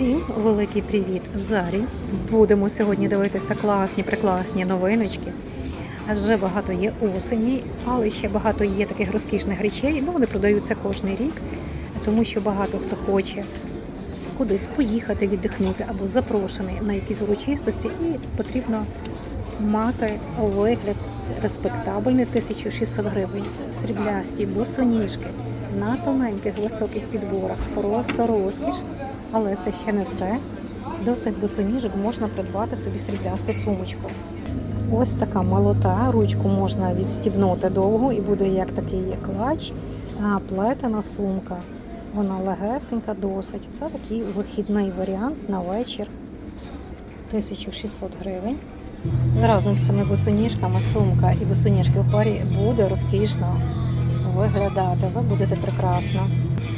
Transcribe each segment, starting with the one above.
Всім великий привіт в зарі. Будемо сьогодні дивитися класні, прекрасні новиночки. Вже багато є осені, але ще багато є таких розкішних речей. Ну, вони продаються кожен рік, тому що багато хто хоче кудись поїхати, віддихнути або запрошений на якісь урочистості, і потрібно мати вигляд респектабельний 1600 гривень, сріблясті, босоніжки на тоненьких високих підборах, просто розкіш. Але це ще не все. До цих босоніжок можна придбати собі сріблясту сумочку. Ось така молота, ручку можна відстібнути довго і буде як такий клач, плетена сумка. Вона легесенька досить. Це такий вихідний варіант на вечір. 1600 гривень. Разом з цими босоніжками сумка і босоніжки в парі буде розкішно виглядати. Ви будете прекрасно.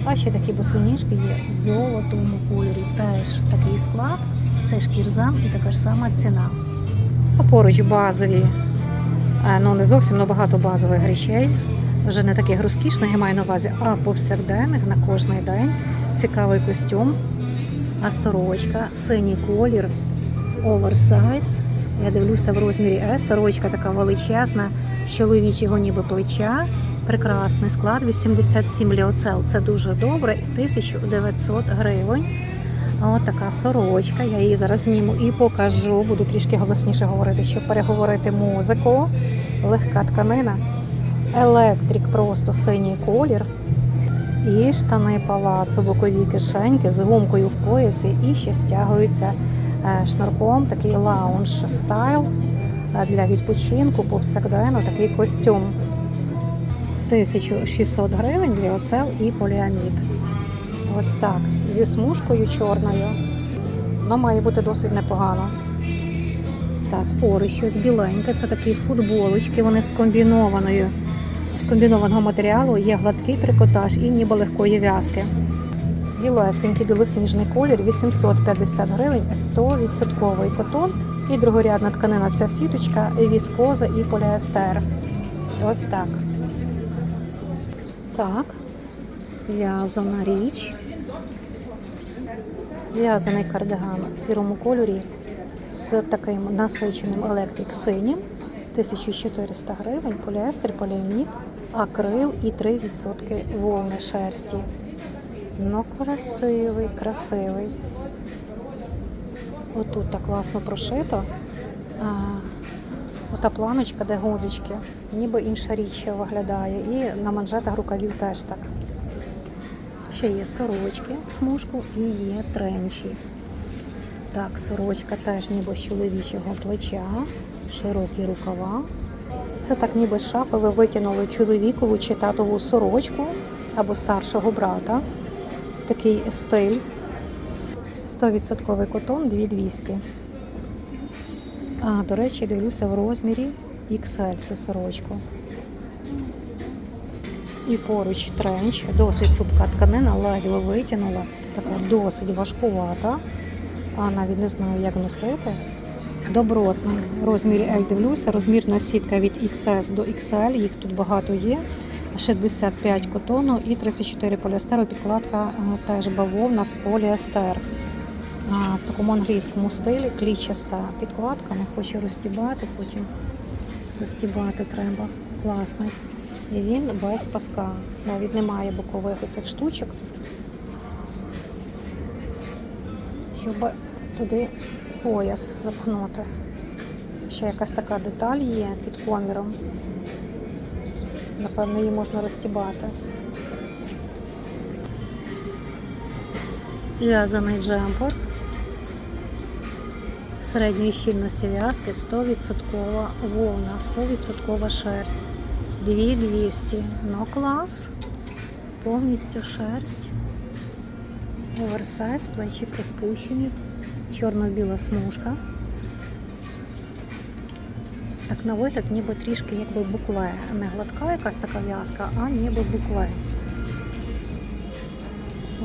А ще такі босоніжки є в золотому кольорі. Теж такий склад. Це шкірзам і така ж сама ціна. А поруч базові, е, ну не зовсім але багато базових речей. Вже не таких розкішних, я маю на увазі, а повсякденних на кожний день. Цікавий костюм, а сорочка, синій колір, оверсайз. Я дивлюся в розмірі S. Сорочка така величезна, з чоловічого ніби плеча. Прекрасний склад, 87 ліоцел. Це дуже добре. 1900 гривень. От така сорочка. Я її зараз зніму і покажу. Буду трішки голосніше говорити, щоб переговорити музику. Легка тканина. Електрик, просто синій колір. І штани палацу, бокові кишеньки з гумкою в поясі і ще стягуються е, шнурком. Такий лаунж стайл е, для відпочинку, повсякденно такий костюм. 1600 гривень гліоцел і поліамід. Ось так, зі смужкою чорною. Воно має бути досить непогано. Так, поруч щось біленьке. Це такі футболочки, вони з комбінованою. З комбінованого матеріалу є гладкий трикотаж і ніби легкої в'язки. Білесенький білосніжний колір 850 гривень, 100% котон. І другорядна тканина ця сіточка, віскоза і поліестер. Ось так. Так, в'язана річ. В'язаний кардиган в сірому кольорі з таким насиченим електрик синім. 1400 гривень, поліестер, поліамід, акрил і 3% вовни шерсті. Ну, красивий, красивий. Отут так класно прошито. А, Ота планочка, де гудзички, ніби інша річ виглядає. І на манжетах рукавів теж так. Ще є сорочки в смужку і є тренчі. Так, сорочка теж ніби з чоловічого плеча, широкі рукава. Це так ніби з шафи ви витягнули чоловікову чи татову сорочку або старшого брата. Такий стиль. 100% котон 2200. А, до речі, дивлюся в розмірі XL цю сорочку. І поруч тренч, досить цупка тканина, ледве витягнула, така досить важкувата. А навіть не знаю, як носити. Добротний розмір L дивлюся, розмірна сітка від XS до XL, їх тут багато є. 65 котону і 34 поліестеру. Підкладка теж бавовна з поліестер. А, в такому англійському стилі клічаста підкладка, не хочу розстібати, потім застібати треба. Класний. І він без паска. Навіть немає бокових цих штучок. Щоб туди пояс запхнути. Ще якась така деталь є під коміром. Напевно, її можна розтібати. В'язаний джемпер середньої щільності в'язки 100% вовна, 100% шерсть. 2200. Ну клас. Повністю шерсть. Оверсайз, плечі приспущені. Чорно-біла смужка. Так на вигляд ніби трішки якби букле. Не гладка якась така в'язка, а ніби букле.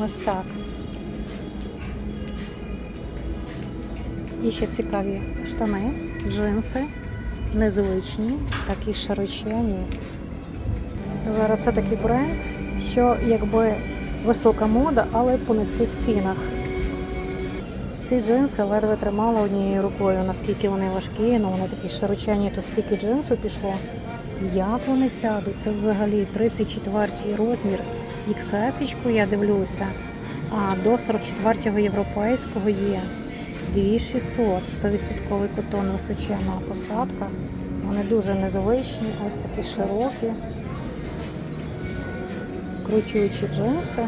Ось так. І ще цікаві штани, джинси, незвичні, такі широчені. Зараз це такий бренд, що якби висока мода, але по низьких цінах. Ці джинси ледве тримала однією рукою, наскільки вони важкі, ну вони такі широчені, то стільки джинсу пішло. Як вони сядуть? Це взагалі 34-й розмір XS, я дивлюся, а до 44-го європейського є 2600, 100% котон височенна посадка. Вони дуже незвичні, ось такі широкі, кручуючі джинси.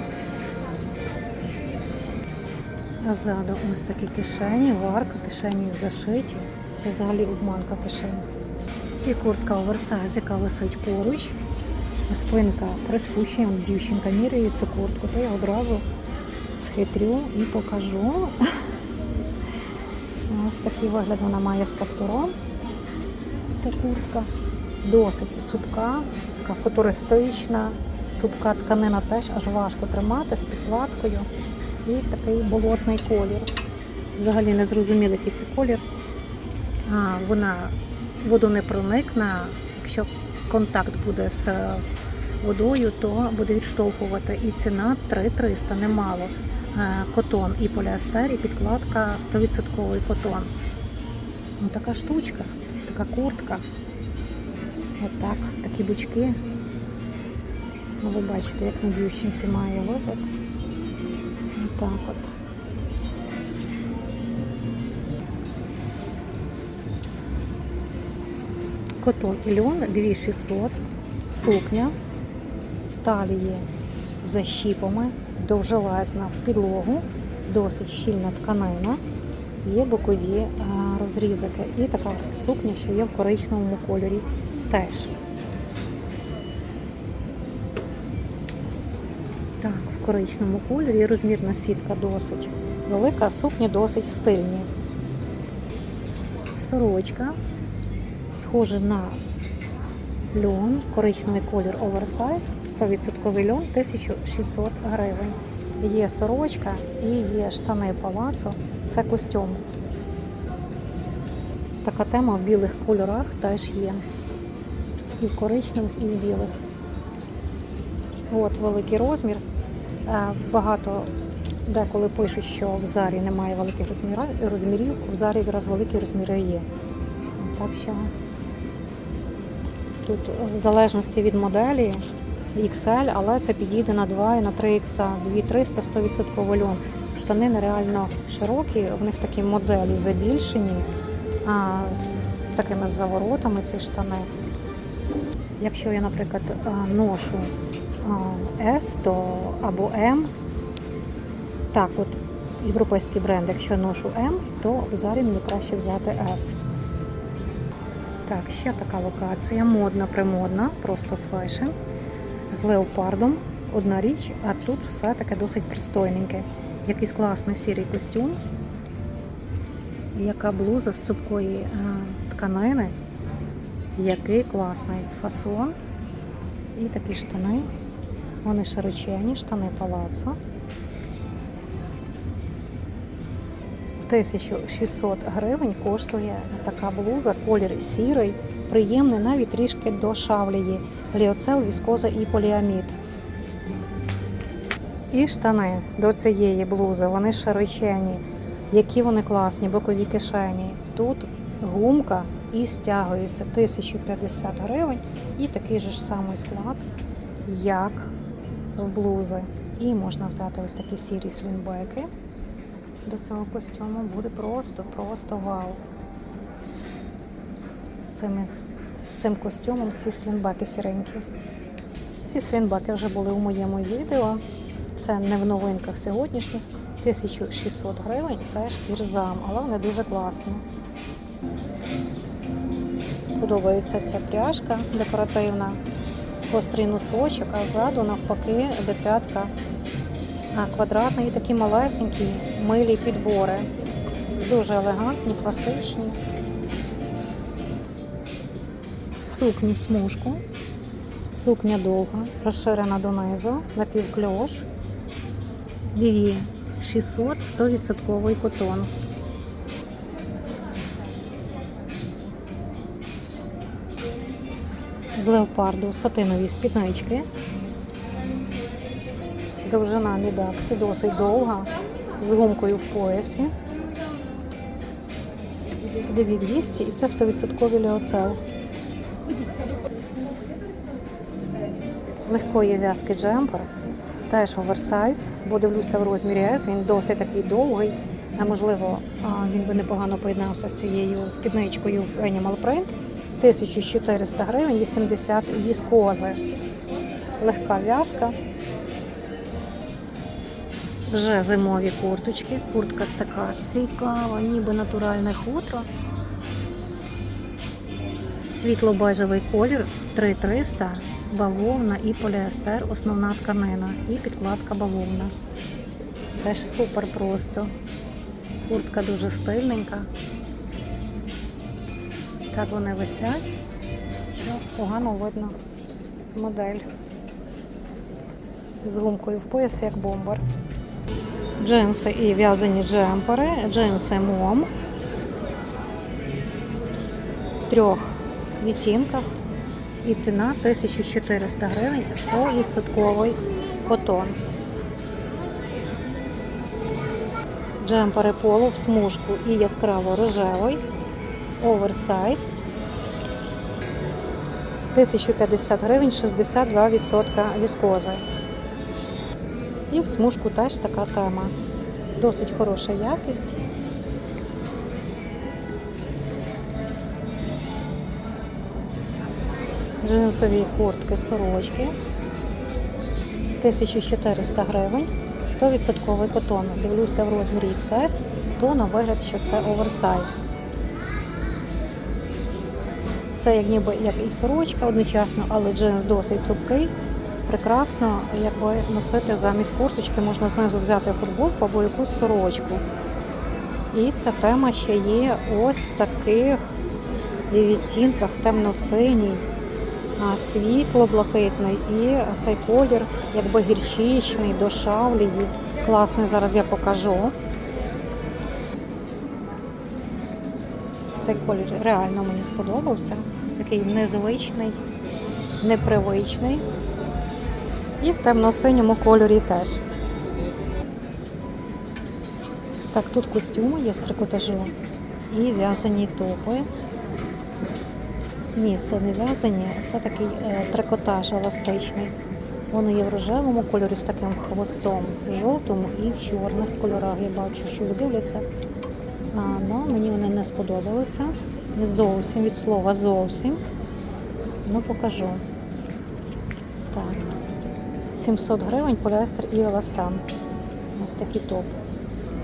А ззаду ось такі кишені, варка, кишені зашиті. Це взагалі обманка кишень. І куртка оверсайз, яка висить поруч. Спинка приспущена, дівчинка міряє цю куртку, то я одразу схитрю і покажу. Ось такий вигляд вона має з каптуром. Ця куртка. Досить цупка, така футуристична. Цупка тканина теж аж важко тримати з підкладкою. І такий болотний колір. Взагалі не зрозуміло, який це колір. А, вона водонепроникна. Якщо контакт буде з водою, то буде відштовхувати. І ціна 3300, немало. Е, Котон і поліестер, і підкладка 100% котон. Ну, така штучка, така куртка. Отак, такі бучки. Ну, ви бачите, як на дівчинці має вигляд. Отак от. Котон і льон 2600, сукня в талії за щіпами, довжелезна в підлогу, досить щільна тканина, є бокові а, розрізики. І така сукня, що є в коричневому кольорі теж. Так, в коричневому кольорі розмірна сітка досить велика, а сукні досить стильні. Сорочка схожа на льон, коричневий колір оверсайз, 100% льон, 1600 гривень. Є сорочка і є штани палацо, це костюм. Така тема в білих кольорах теж є. І в коричневих, і в білих. От великий розмір. Е, Багато деколи пишуть, що в зарі немає великих розмірів, в зарі якраз великі розміри є. Так що тут в залежності від моделі XL, але це підійде на 2 і на 3 ікса, 2300 100% льон. Штани нереально широкі, в них такі моделі забільшені, а, з такими заворотами ці штани. Якщо я, наприклад, ношу S то або M, так от європейський бренд, якщо я ношу M, то в зарі мені краще взяти S. Так, ще така локація, модна, примодна, просто фешн. З леопардом. Одна річ, а тут все таке досить пристойненьке. Якийсь класний сірий костюм. Яка блуза з цупкої е, тканини. Який класний фасон. І такі штани. Вони широчені, штани палацо. 1600 гривень коштує така блуза, колір сірий, приємний, навіть трішки до шавлії. Ліоцел, віскоза і поліамід. І штани до цієї блузи, вони широчені. Які вони класні, бокові кишені. Тут гумка і стягується 1050 гривень. І такий же ж самий склад, як в блузи. І можна взяти ось такі сірі слінбеки до цього костюму буде просто, просто вау. З, цими, з цим костюмом ці слінбаки сіренькі. Ці слінбаки вже були у моєму відео. Це не в новинках сьогоднішніх. 1600 гривень це шкірзам, але вони дуже класні. Подобається ця пряжка декоративна, гострий носочок, а ззаду навпаки до п'ятка а, квадратні і такі малесенькі, милі підбори. Дуже елегантні, класичні. Сукні в смужку. Сукня довга, розширена донизу, напівкльош. Дві 600, 100% котон. З леопарду сатинові спіднички. Довжина мідакси досить довга, з гумкою в поясі. Дві 200 і це 100% ліоцел. Легкої в'язки джемпер, теж оверсайз, бо дивлюся в розмірі S, він досить такий довгий. А можливо, він би непогано поєднався з цією спідничкою в Animal Print. 1400 гривень, 80 віскози. Легка в'язка. Вже зимові курточки. Куртка така цікава, ніби натуральне хутро. Світло-бежевий колір 3300, бавовна і поліестер, основна тканина і підкладка бавовна. Це ж супер просто. Куртка дуже стильненька. Так вони висять, що погано видно модель. З гумкою в поясі, як бомбер. Джинси і в'язані джемпери, джинси мом в трьох відтінках. І ціна 1400 гривень, 100% котон. Джемпери поло в смужку і яскраво рожевий, оверсайз. 1050 гривень, 62% віскози. І в смужку теж така тема. Досить хороша якість. Джинсові куртки, сорочки. 1400 гривень, 100% котон. Дивлюся в розмірі XS, то на вигляд, що це оверсайз. Це як ніби як і сорочка одночасно, але джинс досить цупкий. Прекрасно, якби носити замість курточки, можна знизу взяти футболку або якусь сорочку. І ця тема ще є ось в таких відтінках темно-синій, світло-блакитний і цей колір, якби гірчичний, до шавлії. Класний, зараз я покажу. Цей колір реально мені сподобався. Такий незвичний, непривичний. І в темно-синьому кольорі теж. Так, тут костюми є з трикотажу і в'язані топи. Ні, це не в'язані, а це такий е, трикотаж еластичний. Вони є в рожевому кольорі з таким хвостом, в жовтому і в чорних кольорах. Я бачу, що ви дивляться. А, ну, мені вони не сподобалися. Зовсім від слова зовсім. Ну, покажу. Так. 700 гривень поліестер і еластан. Ось такий топ.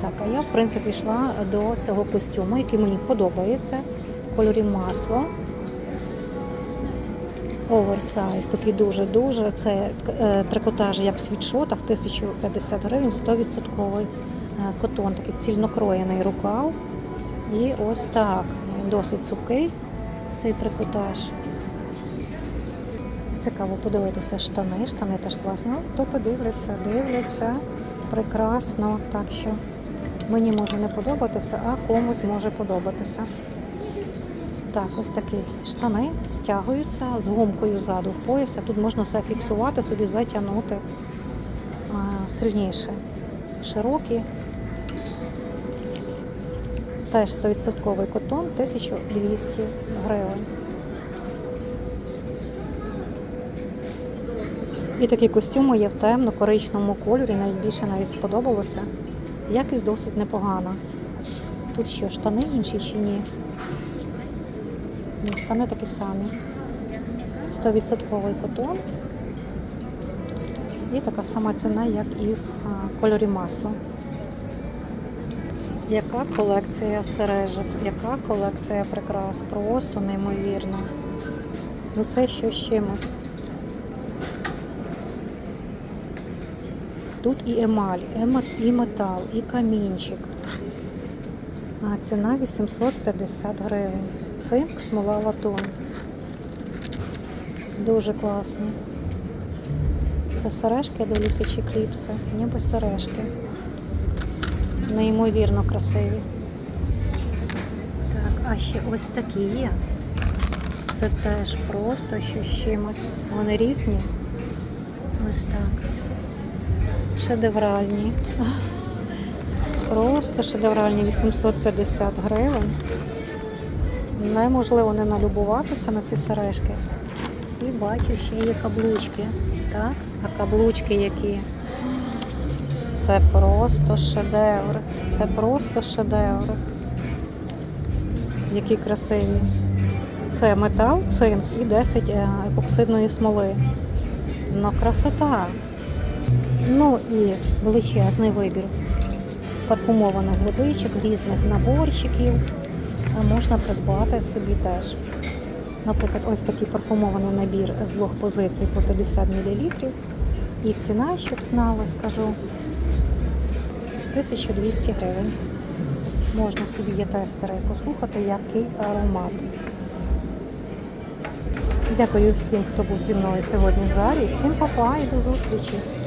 Так, а я, в принципі, йшла до цього костюму, який мені подобається. Кольорі масло. Оверсайз, такий дуже-дуже. Це е, трикотаж, як в світшотах, 1050 гривень, 100% е, котон, такий цільнокроєний рукав. І ось так. Досить цупкий цей трикотаж. Цікаво подивитися штани. Штани теж класні. Ну, Хто подивляться, дивляться прекрасно. Так що мені може не подобатися, а комусь може подобатися. Так, ось такі штани стягуються з гумкою ззаду в пояс. а Тут можна все фіксувати, собі затягнути а, сильніше. Широкі. Теж 100% котон, 1200 гривень. І такі костюми є в темно-коричному кольорі, найбільше навіть сподобалося. Якість досить непогана. Тут що, штани інші чи ні? Ні, штани такі самі. 100% котон. І така сама ціна, як і в кольорі масла. Яка колекція сережок, яка колекція прикрас, просто неймовірно. Ну це що з чимось. Тут і емаль, і метал, і камінчик. А ціна 850 гривень. Цинк, смола латунь. Дуже класні. Це сережки, я дивлюся, чи кліпси. Ніби сережки. Неймовірно красиві. Так, а ще ось такі є. Це теж просто що з чимось. Вони різні. Ось так. Шедевральні. Просто шедевральні 850 гривень. неможливо не налюбуватися на ці сережки. І бачу, ще є каблучки. Так? А каблучки які? Це просто шедевр. Це просто шедевр. Які красиві. Це метал, цинк і 10 е, епоксидної смоли. Ну, красота. І величезний вибір парфумованих водичок, різних наборчиків. Можна придбати собі теж. Наприклад, ось такий парфумований набір з двох позицій по 50 мл. І ціна, щоб знали, скажу, 1200 гривень. Можна собі є тестери послухати, який аромат. Дякую всім, хто був зі мною сьогодні в залі. Всім па-па і до зустрічі!